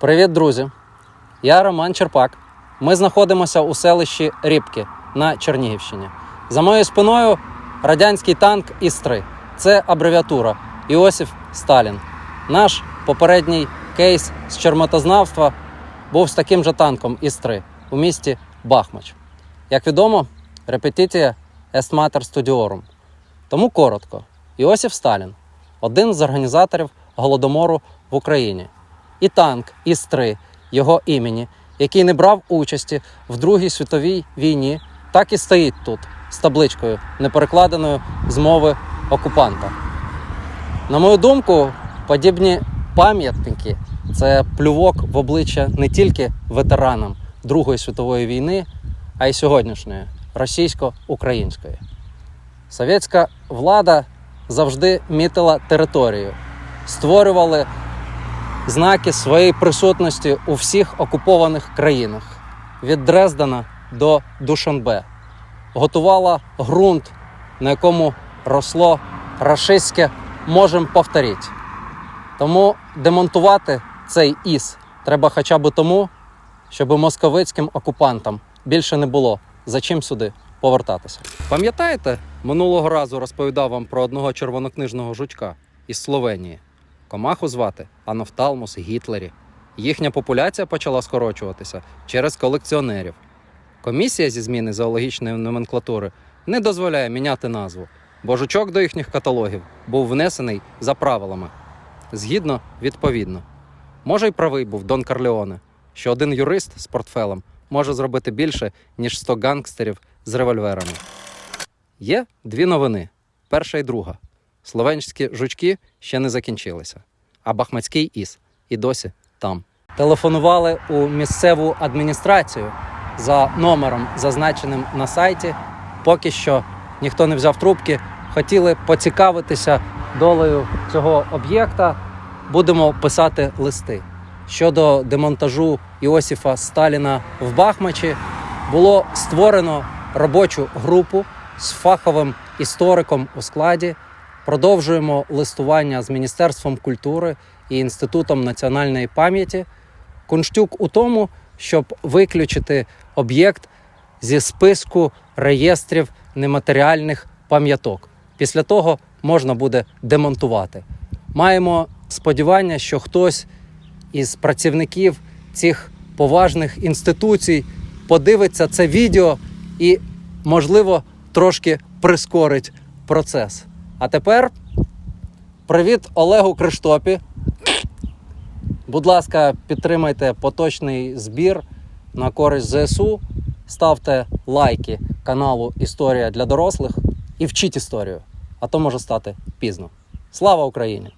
Привіт, друзі! Я Роман Черпак. Ми знаходимося у селищі Рібки на Чернігівщині. За моєю спиною радянський танк Іс-3. Це абревіатура Іосиф Сталін. Наш попередній кейс з чермотознавства був з таким же танком Іс-3 у місті Бахмач. Як відомо, репетиція mater studiorum. Тому коротко. Іосиф Сталін один з організаторів голодомору в Україні. І танк Іс-3 його імені, який не брав участі в Другій світовій війні, так і стоїть тут з табличкою, неперекладеною з мови окупанта. На мою думку, подібні пам'ятники це плювок в обличчя не тільки ветеранам Другої світової війни, а й сьогоднішньої російсько-української. Совєтська влада завжди мітила територію, створювали знаки своєї присутності у всіх окупованих країнах від Дрездена до Душанбе, готувала ґрунт, на якому росло рашистське можем повторити. Тому демонтувати цей іс треба хоча б тому, щоб московицьким окупантам більше не було за чим сюди повертатися. Пам'ятаєте, минулого разу розповідав вам про одного червонокнижного жучка із Словенії. Комаху звати Анофталмус Гітлері. Їхня популяція почала скорочуватися через колекціонерів. Комісія зі зміни зоологічної номенклатури не дозволяє міняти назву, бо жучок до їхніх каталогів був внесений за правилами. Згідно відповідно. Може, й правий був Дон Карлеоне, що один юрист з портфелем може зробити більше, ніж 100 гангстерів з револьверами. Є дві новини: перша і друга. Словенські жучки ще не закінчилися, а Бахмацький іс і досі там. Телефонували у місцеву адміністрацію за номером, зазначеним на сайті. Поки що ніхто не взяв трубки. Хотіли поцікавитися долею цього об'єкта. Будемо писати листи. Щодо демонтажу Іосифа Сталіна в Бахмачі, було створено робочу групу з фаховим істориком у складі. Продовжуємо листування з Міністерством культури і Інститутом національної пам'яті. Кунштюк у тому, щоб виключити об'єкт зі списку реєстрів нематеріальних пам'яток. Після того можна буде демонтувати. Маємо сподівання, що хтось із працівників цих поважних інституцій подивиться це відео і, можливо, трошки прискорить процес. А тепер привіт Олегу Криштопі. Будь ласка, підтримайте поточний збір на користь ЗСУ. Ставте лайки каналу Історія для дорослих і вчіть історію, а то може стати пізно. Слава Україні!